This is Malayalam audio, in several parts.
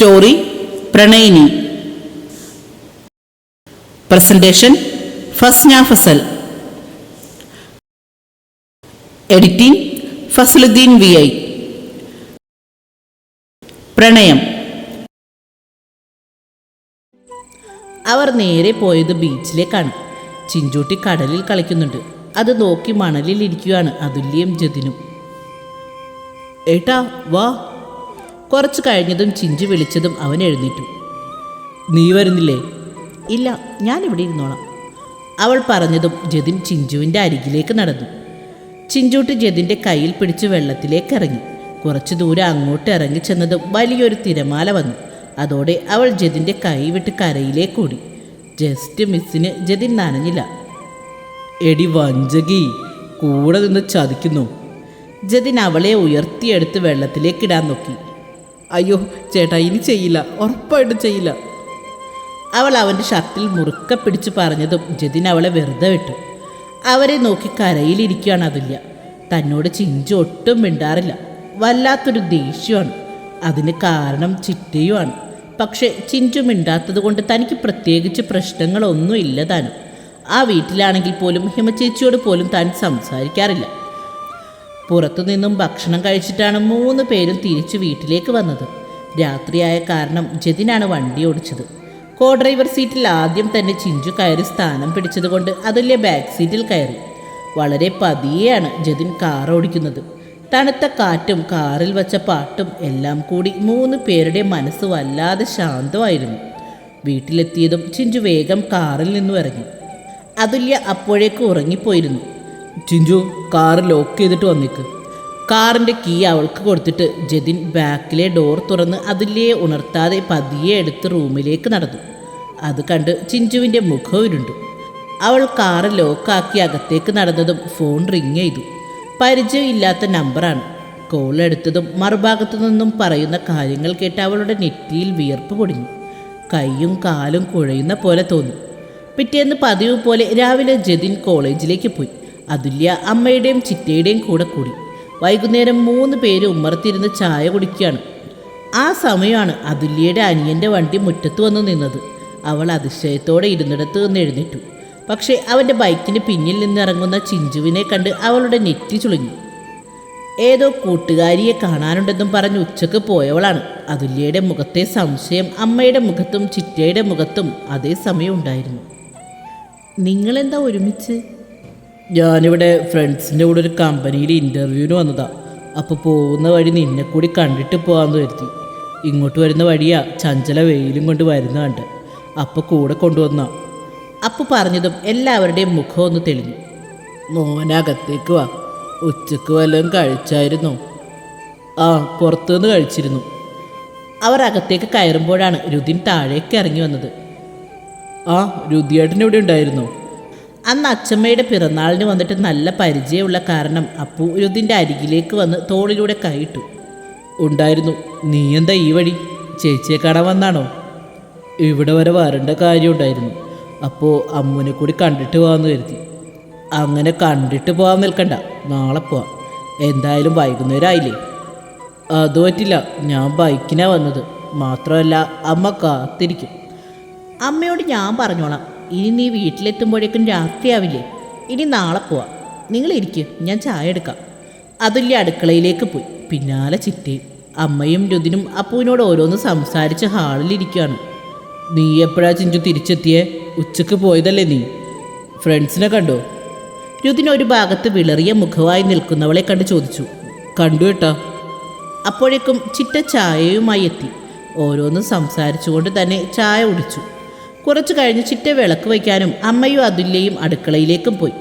Story പ്രണയിനി. Presentation Fasna Fasal. Editing Fasaluddeen V I. പ്രണയം. അവർ നേരെ പോയത് ബീച്ചിലേക്കാണ് ചിഞ്ചൂട്ടി കടലിൽ കളിക്കുന്നുണ്ട്. അത് നോക്കി മണലിൽ ഇരിക്കുകയാണ് അതുല്യം ജതിനും. ഏട്ടാ വാ. കുറച്ച് കഴിഞ്ഞതും ചിഞ്ചു വിളിച്ചതും അവൻ എഴുന്നേറ്റു. നീ വരുന്നില്ലേ? ഇല്ല ഞാൻ ഇവിടെ ഇരുന്നോളാം. അവൾ പറഞ്ഞതും ജതിൻ ചിഞ്ചുവിന്റെ അരികിലേക്ക് നടന്നു. ചിഞ്ചൂട്ട് ജതിന്റെ കയ്യിൽ പിടിച്ച് വെള്ളത്തിലേക്ക് ഇറങ്ങി. കുറച്ചു ദൂരം അങ്ങോട്ട് ഇറങ്ങി ചെന്നതും വലിയൊരു തിരമാല വന്നു. അതോടെ അവൾ ജതിന്റെ കൈ വിട്ട് കരയിലേക്ക് ഓടി. ജസ്റ്റ് മിസ്സിന് ജതിൻ നനഞ്ഞില്ല. എടി വഞ്ചകി കൂടെ നിന്ന് ചതിക്കുന്നു. ജതിൻ അവളെ ഉയർത്തിയെടുത്ത് വെള്ളത്തിലേക്കിടാൻ നോക്കി. അയ്യോ ചേട്ടാ ഇനി ചെയ്യില്ല. ഉറപ്പായിട്ടും ചെയ്യില്ല. അവൾ അവന്റെ ഷർട്ടിൽ മുറുക്ക പിടിച്ച് പറഞ്ഞതും ജതിൻ അവളെ വെറുതെ വിട്ടു. അവരെ നോക്കി കരയിലിരിക്കുകയാണ് അതില്ല തന്നോട് ചിഞ്ചു ഒട്ടും മിണ്ടാറില്ല. വല്ലാത്തൊരു ദേഷ്യമാണ്. അതിന് കാരണം ചിറ്റയുമാണ് പക്ഷേ ചിഞ്ചു മിണ്ടാത്തത് കൊണ്ട് തനിക്ക് പ്രത്യേകിച്ച് പ്രശ്നങ്ങളൊന്നും ഇല്ല താനും. ആ വീട്ടിലാണെങ്കിൽ പോലും ഹിമചേച്ചിയോട് പോലും താൻ സംസാരിക്കാറില്ല. പുറത്തുനിന്നും ഭക്ഷണം കഴിച്ചിട്ടാണ് മൂന്ന് പേരും തിരിച്ചു വീട്ടിലേക്ക് വന്നത്. രാത്രിയായ കാരണം ജതിനാണ് വണ്ടി ഓടിച്ചത്. കോ ഡ്രൈവർ സീറ്റിൽ ആദ്യം തന്നെ ചിഞ്ചു കയറി സ്ഥാനം പിടിച്ചതുകൊണ്ട് അതുല്യ ബാക്ക് സീറ്റിൽ കയറി. വളരെ പതിയെയാണ് ജതിൻ കാർ ഓടിക്കുന്നത്. തണുത്ത കാറ്റും കാറിൽ വച്ച പാട്ടും എല്ലാം കൂടി മൂന്ന് പേരുടെ മനസ്സ് വല്ലാതെ ശാന്തമായിരുന്നു. വീട്ടിലെത്തിയതും ചിഞ്ചു വേഗം കാറിൽ നിന്നും ഇറങ്ങി. അതുല്യ അപ്പോഴേക്ക് ഉറങ്ങിപ്പോയിരുന്നു. ചിഞ്ചു കാർ ലോക്ക് ചെയ്തിട്ട് വന്നിക്ക്. കാറിന്റെ കീ അവൾക്ക് കൊടുത്തിട്ട് ജതിൻ ബാക്കിലെ ഡോർ തുറന്ന് അതിലേ ഉണർത്താതെ പതിയെ എടുത്ത് റൂമിലേക്ക് നടന്നു. അത് കണ്ട് ചിഞ്ചുവിന്റെ മുഖം ഇരുണ്ടു. അവൾ കാറ് ലോക്കാക്കി അകത്തേക്ക് നടന്നതും ഫോൺ റിങ് ചെയ്തു. പരിചയമില്ലാത്ത നമ്പറാണ് കോൾ എടുത്തതും മറുഭാഗത്തു നിന്നും പറയുന്ന കാര്യങ്ങൾ കേട്ട് അവളുടെ നെറ്റിയിൽ വിയർപ്പ് പൊടിഞ്ഞു. കൈയും കാലും കുഴയുന്ന പോലെ തോന്നി. പിറ്റേന്ന് പതിവ് പോലെ രാവിലെ ജതിൻ കോളേജിലേക്ക് പോയി. അതുല്യ അമ്മയുടെയും ചിറ്റയുടെയും കൂടെ കൂടി. വൈകുന്നേരം മൂന്ന് പേര് ഉമ്മർത്തിരുന്ന് ചായ കുടിക്കുകയാണ്. ആ സമയമാണ് അതുല്യയുടെ അനിയന്റെ വണ്ടി മുറ്റത്ത് വന്ന് നിന്നത്. അവൾ അതിശയത്തോടെ ഇരുന്നിടത്ത് നിന്ന് എഴുന്നേറ്റു. പക്ഷേ അവന്റെ ബൈക്കിന് പിന്നിൽ നിന്നിറങ്ങുന്ന ചിഞ്ചുവിനെ കണ്ട് അവളുടെ നെറ്റി ചുളിഞ്ഞു. ഏതോ കൂട്ടുകാരിയെ കാണാനുണ്ടെന്നും പറഞ്ഞ് ഉച്ചയ്ക്ക് പോയവളാണ്. അതുല്യയുടെ മുഖത്തെ സംശയം അമ്മയുടെ മുഖത്തും ചിറ്റയുടെ മുഖത്തും അതേ സമയം ഉണ്ടായിരുന്നു. നിങ്ങളെന്താ ഒരുമിച്ച്? ഞാനിവിടെ ഫ്രണ്ട്സിന്റെ കൂടെ ഒരു കമ്പനിയിൽ ഇന്റർവ്യൂവിന് വന്നതാ. അപ്പോൾ പോകുന്ന വഴി നിന്നെ കൂടി കണ്ടിട്ട് പോകാമെന്ന് കരുതി ഇങ്ങോട്ട് വരുന്ന വഴിയാ ചഞ്ചല വെയിലും കൊണ്ട് വരുന്ന കണ്ട്. അപ്പോൾ കൂടെ കൊണ്ടുവന്ന. അപ്പോൾ പറഞ്ഞതും എല്ലാവരുടെയും മുഖം ഒന്ന് തെളിഞ്ഞു. മോനകത്തേക്ക് വാ. ഉച്ചയ്ക്ക് വല്ലതും കഴിച്ചായിരുന്നു? ആ പുറത്തുനിന്ന് കഴിച്ചിരുന്നു. അവർ അകത്തേക്ക് കയറുമ്പോഴാണ് രുതിൻ താഴേക്ക് ഇറങ്ങി വന്നത്. ആ രുതിയേട്ടൻ ഇവിടെ ഉണ്ടായിരുന്നോ? അന്ന് അച്ചമ്മയുടെ പിറന്നാളിന് വന്നിട്ട് നല്ല പരിചയമുള്ള കാരണം അപ്പു രുദിന്റെ അരികിലേക്ക് വന്ന് തോളിലൂടെ കൈയിട്ടു. ഉണ്ടായിരുന്നു. നീ എന്താ ഈ വഴി? ചേച്ചിയെ കാണാൻ വന്നാണോ? ഇവിടെ വരെ വരേണ്ട കാര്യമുണ്ടായിരുന്നു. അപ്പോൾ അമ്മുനെ കൂടി കണ്ടിട്ട് പോകാമെന്ന് കരുതി. അങ്ങനെ കണ്ടിട്ട് പോകാൻ നിൽക്കണ്ട. നാളെ പോവാം. എന്തായാലും വൈകുന്നേരം ആയില്ലേ അത് പറ്റില്ല. ഞാൻ ബൈക്കിനാണ് വന്നത്. മാത്രമല്ല അമ്മ കാത്തിരിക്കും. അമ്മയോട് ഞാൻ പറഞ്ഞോളാം. ഇനി നീ വീട്ടിലെത്തുമ്പോഴേക്കും രാത്രിയാവില്ലേ? ഇനി നാളെ പോവാം. നിങ്ങൾ ഇരിക്കും ഞാൻ ചായ എടുക്കാം. അതുല്യ അടുക്കളയിലേക്ക് പോയി. പിന്നാലെ ചിറ്റയും അമ്മയും രുദിനും അപ്പുവിനോട് ഓരോന്ന് സംസാരിച്ച് ഹാളിലിരിക്കുകയാണ് നീ എപ്പോഴാ ചിഞ്ചു തിരിച്ചെത്തിയേ? ഉച്ചയ്ക്ക് പോയതല്ലേ നീ? ഫ്രണ്ട്സിനെ കണ്ടോ? രുദിൻ ഒരു ഭാഗത്ത് വിളറിയ മുഖമായി നിൽക്കുന്നവളെ കണ്ട് ചോദിച്ചു. കണ്ടു കേട്ടോ അപ്പോഴേക്കും ചിറ്റ ചായയുമായി എത്തി. ഓരോന്ന് സംസാരിച്ചുകൊണ്ട് തന്നെ ചായ കുടിച്ചു. കുറച്ചു കഴിഞ്ഞ് ചിറ്റ വിളക്ക് വയ്ക്കാനും അമ്മയും അതുല്യയും അടുക്കളയിലേക്കും പോയി.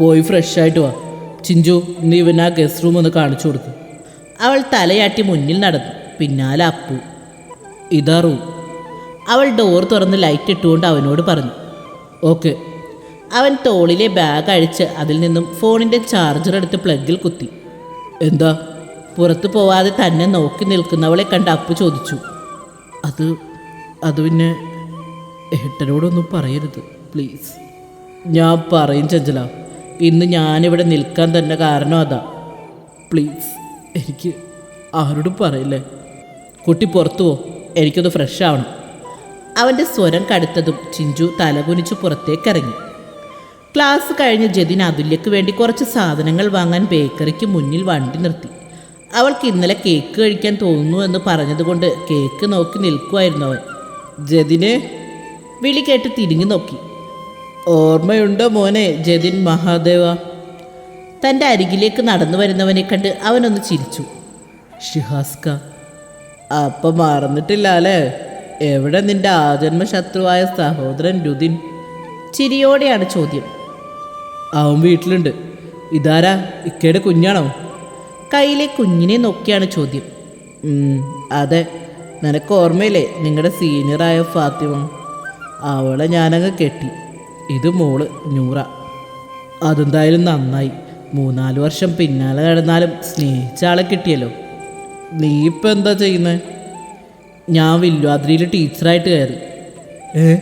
പോയി ഫ്രഷായിട്ട് വാ. ചിഞ്ചു നീ ഇവൻ ആ ഗസ്റ്റ് റൂം ഒന്ന് കാണിച്ചു കൊടുക്കും. അവൾ തലയാട്ടി മുന്നിൽ നടന്നു. പിന്നാലെ അപ്പു. ഇതാ റൂം അവൾ ഡോർ തുറന്ന് ലൈറ്റ് ഇട്ടുകൊണ്ട് അവനോട് പറഞ്ഞു ഓക്കെ അവൻ തോളിലെ ബാഗ് അഴിച്ച് അതിൽ നിന്നും ഫോണിന്റെ ചാർജർ എടുത്ത് പ്ലഗിൽ കുത്തി. എന്താ? പുറത്തു പോവാതെ തന്നെ നോക്കി നിൽക്കുന്നവളെ കണ്ട് അപ്പു ചോദിച്ചു അത് അത് പിന്നെ ഏട്ടനോടൊന്നും പറയരുത് പ്ലീസ് ഞാൻ പറയും ചഞ്ചല ഇന്ന് ഞാനിവിടെ നിൽക്കാൻ തന്നെ കാരണം അതാ. പ്ലീസ് എനിക്ക് ആരോടും പറയില്ലേ? കുട്ടി പുറത്തു എനിക്കൊന്ന് ഫ്രഷ് ആവണം. അവന്റെ സ്വരം കടുത്തതും ചിഞ്ചു തലകുനിച്ച് പുറത്തേക്കിറങ്ങി. ക്ലാസ് കഴിഞ്ഞ് ജതിൻ അതുല്യക്ക് വേണ്ടി കുറച്ച് സാധനങ്ങൾ വാങ്ങാൻ ബേക്കറിക്ക് മുന്നിൽ വണ്ടി നിർത്തി. അവൾക്ക് ഇന്നലെ കേക്ക് കഴിക്കാൻ തോന്നുന്നു എന്ന് പറഞ്ഞതുകൊണ്ട് കേക്ക് നോക്കി നിൽക്കുമായിരുന്നു അവൻ. ജതിനെ വിളി കേട്ട് തിരിഞ്ഞു നോക്കി. ഓർമ്മയുണ്ടോ മോനെ ജതിൻ മഹാദേവ? തന്റെ അരികിലേക്ക് നടന്നു വരുന്നവനെ കണ്ട് അവനൊന്ന് ചിരിച്ചു. ഷിഹാസ്ക അപ്പം മറന്നിട്ടില്ല അല്ലേ? എവിടെ നിന്റെ ആജന്മ ശത്രുവായ സഹോദരൻ രുദിൻ ചിരിയോടെയാണ് ചോദ്യം. അവൻ വീട്ടിലുണ്ട്. ഇതാരാ? ഇക്കയുടെ കുഞ്ഞാണോ? കയ്യിലെ കുഞ്ഞിനെ നോക്കിയാണ് ചോദ്യം. അതെ. നിനക്ക് ഓർമ്മയില്ലേ നിങ്ങളുടെ സീനിയറായ ഫാത്തിമ? അവളെ ഞാനങ്ങ് കെട്ടി. ഇത് മോൾ നൂറ. അതെന്തായാലും നന്നായി. മൂന്നാൽ വർഷം പിന്നാലെ നടന്നാലും സ്നേഹിച്ച ആളെ കിട്ടിയല്ലോ. നീ ഇപ്പം എന്താ ചെയ്യുന്നത് ഞാൻ വില്വാദ്രിയിൽ ടീച്ചറായിട്ട് കയറി. ഏ?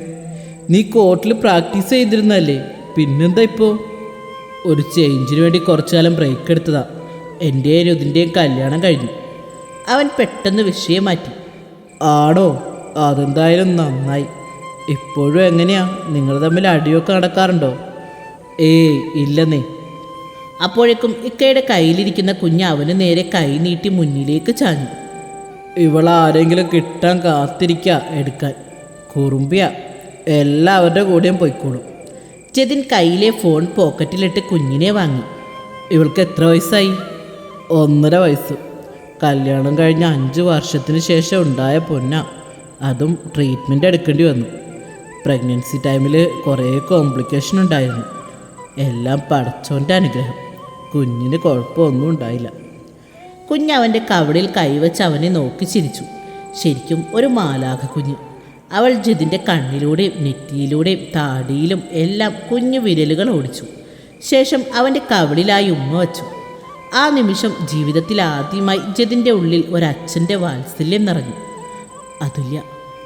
നീ കോർട്ടിൽ പ്രാക്ടീസ് ചെയ്തിരുന്നല്ലേ പിന്നെന്താ ഇപ്പോൾ ഒരു ചേഞ്ചിന് വേണ്ടി കുറച്ചു കാലം ബ്രേക്ക് എടുത്തതാ. എന്റെയും ഇതിന്റെയും കല്യാണം കഴിഞ്ഞു. അവൻ പെട്ടെന്ന് വിഷയം മാറ്റി. ആണോ? അതെന്തായാലും നന്നായി. ഇപ്പോഴും എങ്ങനെയാ? നിങ്ങൾ തമ്മിൽ അടിയൊക്കെ നടക്കാറുണ്ടോ? ഏയ് ഇല്ലെന്നേ. അപ്പോഴേക്കും ഇക്കയുടെ കയ്യിലിരിക്കുന്ന കുഞ്ഞ് അവന് നേരെ കൈ നീട്ടി മുന്നിലേക്ക് ചാഞ്ഞു. ഇവളാരെങ്കിലും കിട്ടാൻ കാത്തിരിക്ക എടുക്കാൻ. കുറുമ്പിയ. എല്ലാവരുടെ കൂടെയും പോയിക്കോളും. ജതിൻ കയ്യിലെ ഫോൺ പോക്കറ്റിലിട്ട് കുഞ്ഞിനെ വാങ്ങി. ഇവൾക്ക് എത്ര വയസ്സായി? ഒന്നര വയസ്സ്. കല്യാണം കഴിഞ്ഞ അഞ്ച് വർഷത്തിന് ശേഷം ഉണ്ടായ പൊന്ന. അതും ട്രീറ്റ്മെന്റ് എടുക്കേണ്ടി വന്നു. പ്രഗ്നൻസി ടൈമിൽ കുറേ കോംപ്ലിക്കേഷൻ ഉണ്ടായിരുന്നു. എല്ലാം പടച്ചോന്റെ അനുഗ്രഹം. കുഞ്ഞിന് കുഴപ്പമൊന്നും ഉണ്ടായില്ല. കുഞ്ഞവന്റെ കവടിൽ കൈവച്ച് അവനെ നോക്കി ചിരിച്ചു. ശരിക്കും ഒരു മാലാഖ കുഞ്ഞ്. അവൾ ജിതിന്റെ കണ്ണിലൂടെയും നെറ്റിയിലൂടെയും താടിയിലും എല്ലാം കുഞ്ഞു വിരലുകൾ ഓടിച്ചു. ശേഷം അവന്റെ കവളിലായി ഉമ്മ വച്ചു. ആ നിമിഷം ജീവിതത്തിൽ ആദ്യമായി ജതിന്റെ ഉള്ളിൽ ഒരച്ഛന്റെ വാത്സല്യം നിറഞ്ഞു. അതുല്യ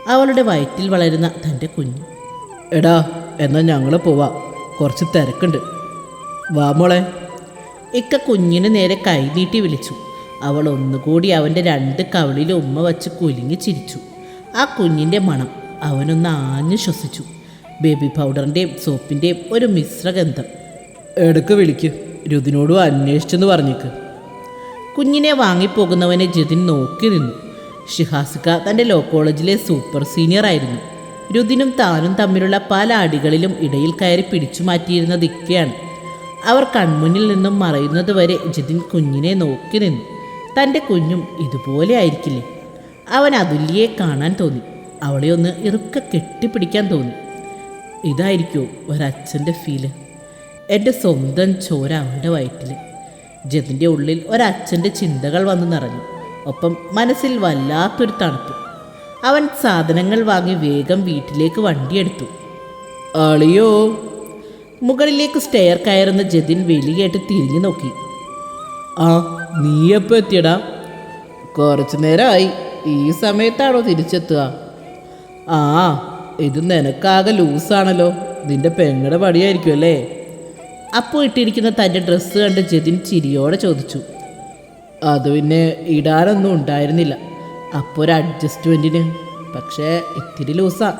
അവളുടെ വയറ്റിൽ വളരുന്ന തന്റെ കുഞ്ഞ്. എടാ എന്നാൽ ഞങ്ങൾ പോവാ. കുറച്ച് തിരക്കുണ്ട്. വാ മോളെ. ഇക്ക കുഞ്ഞിന് നേരെ കൈനീട്ടി വിളിച്ചു. അവൾ ഒന്നുകൂടി അവന്റെ രണ്ട് കവിളിൽ ഉമ്മ വച്ച് കുലുങ്ങി ചിരിച്ചു. ആ കുഞ്ഞിന്റെ മണം അവനൊന്ന് ആഞ്ഞു ശ്വസിച്ചു. ബേബി പൗഡറിന്റെയും സോപ്പിന്റെയും ഒരു മിശ്രഗന്ധം. എടുക്ക് വിളിക്ക്. രുതിനോടും അന്വേഷിച്ചെന്ന് പറഞ്ഞേക്ക്. കുഞ്ഞിനെ വാങ്ങിപ്പോകുന്നവനെ ജതിൻ നോക്കി നിന്നു. ഷിഹാസിക തന്റെ ലോ കോളേജിലെ സൂപ്പർ സീനിയർ ആയിരുന്നു. രുദിനും താനും തമ്മിലുള്ള പല അടികളിലും ഇടയിൽ കയറി പിടിച്ചു മാറ്റിയിരുന്നത് ഇക്കയാണ് അവർ കൺമുന്നിൽ നിന്നും മറയുന്നത് വരെ ജിതിൻ കുഞ്ഞിനെ നോക്കി നിന്നു. തന്റെ കുഞ്ഞും ഇതുപോലെ ആയിരിക്കില്ലേ? അവൻ അതുല്യെ കാണാൻ തോന്നി. അവളെ ഒന്ന് ഇറുക്ക കെട്ടിപ്പിടിക്കാൻ തോന്നി. ഇതായിരിക്കുമോ ഒരച്ഛന്റെ ഫീൽ എന്റെ സ്വന്തം ചോര അവളുടെ വയറ്റിൽ ജതിന്റെ ഉള്ളിൽ ഒരച്ഛന്റെ ചിന്തകൾ വന്ന് നിറഞ്ഞു. ഒപ്പം മനസ്സിൽ വല്ലാത്തൊരു തണുപ്പ്. അവൻ സാധനങ്ങൾ വാങ്ങി വേഗം വീട്ടിലേക്ക് വണ്ടിയെടുത്തു. അളിയോ. മുകളിലേക്ക് സ്റ്റെയർ കയറുന്ന ജതിൻ വെലിയേട്ട് തിരിഞ്ഞു നോക്കി. ആ നീ എപ്പോൾ എത്തിയടാ? കുറച്ചു നേരമായി ഈ സമയത്താണോ തിരിച്ചെത്തുക? ആ ഇത് നിനക്കാകെ ലൂസാണല്ലോ. നിന്റെ പെങ്ങടെ പടിയായിരിക്കും അല്ലേ അപ്പോൾ ഇട്ടിരിക്കുന്ന തന്റെ ഡ്രസ്സ് കണ്ട് ജതിൻ ചിരിയോടെ ചോദിച്ചു. അത് പിന്നെ ഇടാനൊന്നും ഉണ്ടായിരുന്നില്ല. അപ്പോൾ ഒരു അഡ്ജസ്റ്റ്മെന്റിന് പക്ഷേ ഇത്തിരി ലൂസാ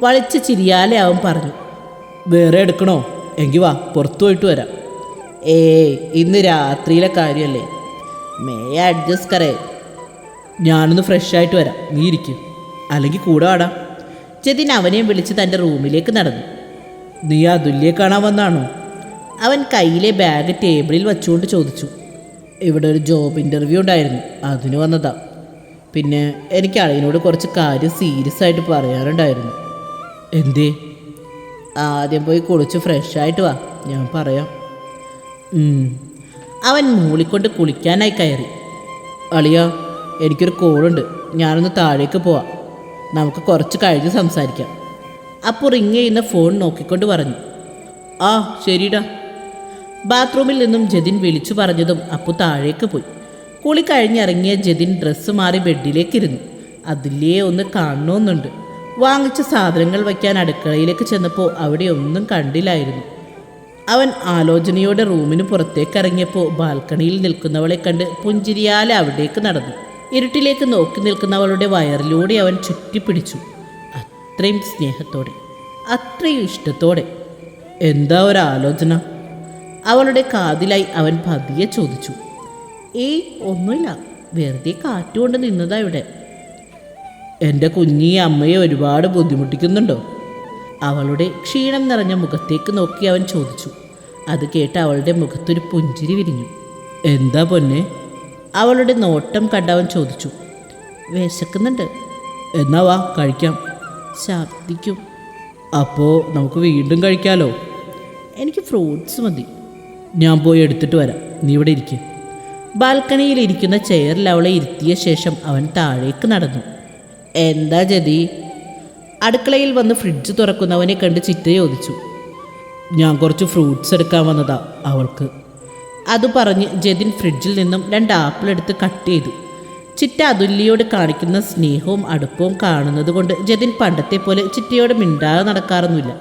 വളിച്ച് ചിരിയാലെ അവൻ പറഞ്ഞു. വേറെ എടുക്കണോ? എങ്കിൽ വാ പുറത്തു പോയിട്ട് വരാം. ഏയ് ഇന്ന് രാത്രിയിലെ കാര്യമല്ലേ മേ അഡ്ജസ്റ്റ് കറേ ഞാനൊന്ന് ഫ്രഷ് ആയിട്ട് വരാം. നീ ഇരിക്കും. അല്ലെങ്കിൽ കൂടെ വാടാ. ചെതിൻ അവനെയും വിളിച്ച് തന്റെ റൂമിലേക്ക് നടന്നു. നീ അതുല്യെ കാണാൻ വന്നാണോ? അവൻ കയ്യിലെ ബാഗ് ടേബിളിൽ വച്ചുകൊണ്ട് ചോദിച്ചു. ഇവിടെ ഒരു ജോബ് ഇന്റർവ്യൂ ഉണ്ടായിരുന്നു. അതിന് വന്നതാ. പിന്നെ എനിക്ക് അളിയനോട് കുറച്ച് കാര്യം സീരിയസ് ആയിട്ട് പറയാനുണ്ടായിരുന്നു. എന്തേ? ആദ്യം പോയി കുളിച്ച് ഫ്രഷ് ആയിട്ട് വാ. ഞാൻ പറയാം. അവൻ മൂളിക്കൊണ്ട് കുളിക്കാനായി കയറി. അളിയ എനിക്കൊരു കോളുണ്ട്. ഞാനൊന്ന് താഴേക്ക് പോവാം. നമുക്ക് കുറച്ച് കഴിഞ്ഞ് സംസാരിക്കാം. അപ്പോൾ റിങ് ചെയ്യുന്ന ഫോൺ നോക്കിക്കൊണ്ട് പറഞ്ഞു. ആ ശരിടാ. ബാത്റൂമിൽ നിന്നും ജതിൻ വിളിച്ചു പറഞ്ഞതും അപ്പു താഴേക്ക് പോയി. കുളി കഴിഞ്ഞിറങ്ങിയ ജതിൻ ഡ്രസ്സ് മാറി ബെഡിലേക്കിരുന്നു. അതിലേ ഒന്ന് കാണണമെന്നുണ്ട് വാങ്ങിച്ച സാധനങ്ങൾ വയ്ക്കാൻ അടുക്കളയിലേക്ക് ചെന്നപ്പോൾ അവിടെ ഒന്നും കണ്ടില്ലായിരുന്നു. അവൻ ആലോചനയോടെ റൂമിന് പുറത്തേക്ക് ഇറങ്ങിയപ്പോൾ ബാൽക്കണിയിൽ നിൽക്കുന്നവളെ കണ്ട് പുഞ്ചിരിയാലെ അവിടേക്ക് നടന്നു. ഇരുട്ടിലേക്ക് നോക്കി നിൽക്കുന്നവളുടെ വയറിലൂടെ അവൻ ചുറ്റിപ്പിടിച്ചു. അത്രയും സ്നേഹത്തോടെ അത്രയും ഇഷ്ടത്തോടെ. എന്താ ഒരാലോചന? അവളുടെ കാതിലായി അവൻ പതിയെ ചോദിച്ചു ഏയ് ഒന്നുമില്ല. വെറുതെ കാറ്റുകൊണ്ട് നിന്നതാ ഇവിടെ. എന്റെ കുഞ്ഞി അമ്മയെ ഒരുപാട് ബുദ്ധിമുട്ടിക്കുന്നുണ്ടോ? അവളുടെ ക്ഷീണം നിറഞ്ഞ മുഖത്തേക്ക് നോക്കി അവൻ ചോദിച്ചു. അത് കേട്ട് അവളുടെ മുഖത്തൊരു പുഞ്ചിരി വിരിഞ്ഞു. എന്താ പൊന്നെ? അവളുടെ നോട്ടം കണ്ടവൻ ചോദിച്ചു. വിശക്കുന്നുണ്ട്. എന്നാ വാ കഴിക്കാം. ശാബ്ദിക്കും അപ്പോൾ നമുക്ക് വീണ്ടും കഴിക്കാലോ? എനിക്ക് ഫ്രൂട്ട്സ് മതി. ഞാൻ പോയി എടുത്തിട്ട് വരാം. നീ ഇവിടെ ഇരിക്കും. ബാൽക്കണിയിൽ ഇരിക്കുന്ന ചെയറിൽ അവളെ ഇരുത്തിയ ശേഷം അവൻ താഴേക്ക് നടന്നു. എന്താ ജതി? അടുക്കളയിൽ വന്ന് ഫ്രിഡ്ജ് തുറക്കുന്നവനെ കണ്ട് ചിറ്റ ചോദിച്ചു. ഞാൻ കുറച്ച് ഫ്രൂട്ട്സ് എടുക്കാൻ വന്നതാ അവൾക്ക്. അത് പറഞ്ഞ് ജതിൻ ഫ്രിഡ്ജിൽ നിന്നും രണ്ട് ആപ്പിൾ എടുത്ത് കട്ട് ചെയ്തു. ചിറ്റ അതുല്യയോട് കാണിക്കുന്ന സ്നേഹവും അടുപ്പവും കാണുന്നത് കൊണ്ട് ജതിൻ പണ്ടത്തെ പോലെ ചിറ്റയോട് മിണ്ടാതെ നടക്കാറൊന്നുമില്ല.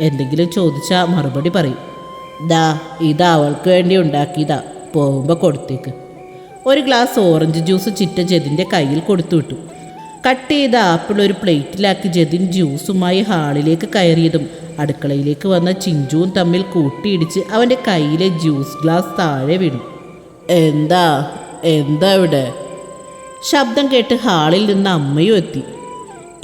എന്തെങ്കിലും ചോദിച്ചാൽ മറുപടി പറയും. ദാ ഇത് അവൾക്ക് വേണ്ടി ഉണ്ടാക്കിയതാ. പോകുമ്പോൾ കൊടുത്തേക്ക്. ഒരു ഗ്ലാസ് ഓറഞ്ച് ജ്യൂസ് ചിറ്റ ജതിന്റെ കയ്യിൽ കൊടുത്തു വിട്ടു. കട്ട് ചെയ്ത ആപ്പിൾ ഒരു പ്ലേറ്റിലാക്കി ജതിൻ ജ്യൂസുമായി ഹാളിലേക്ക് കയറിയതും അടുക്കളയിലേക്ക് വന്ന ചിഞ്ചുവും തമ്മിൽ കൂട്ടിയിടിച്ച് അവന്റെ കയ്യിലെ ജ്യൂസ് ഗ്ലാസ് താഴെ വീണു. എന്താ? എന്താ ഇവിടെ? ശബ്ദം കേട്ട് ഹാളിൽ നിന്ന് അമ്മയും എത്തി.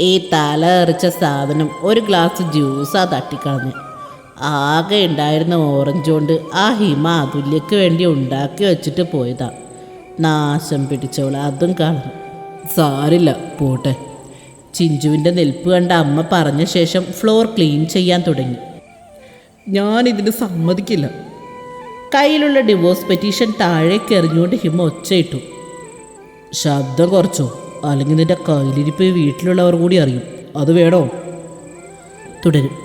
ഈ തല എറിച്ച സാധനം ഒരു ഗ്ലാസ് ജ്യൂസാ തട്ടിക്കളഞ്ഞ്. ആകെ ഉണ്ടായിരുന്ന ഓറഞ്ച് കൊണ്ട് ആ ഹിമ അതുല്യക്ക് വേണ്ടി ഉണ്ടാക്കി വെച്ചിട്ട് പോയതാ. നാശം പിടിച്ചവൾ അതും കളഞ്ഞു സാരില്ല പോട്ടെ. ചിഞ്ചുവിന്റെ നിൽപ്പ് കണ്ട അമ്മ പറഞ്ഞ ശേഷം ഫ്ലോർ ക്ലീൻ ചെയ്യാൻ തുടങ്ങി. ഞാനിതിന് സമ്മതിക്കില്ല. കയ്യിലുള്ള ഡിവോഴ്സ് പെറ്റീഷൻ താഴേക്ക് എറിഞ്ഞുകൊണ്ട് ഹിമ ഒച്ചയിട്ടു. ശബ്ദം കുറച്ചോ? അല്ലെങ്കിൽ നിന്റെ കയ്യിലിരിപ്പ് വീട്ടിലുള്ളവർ കൂടി അറിയും. അത് വേണോ? തുടരും.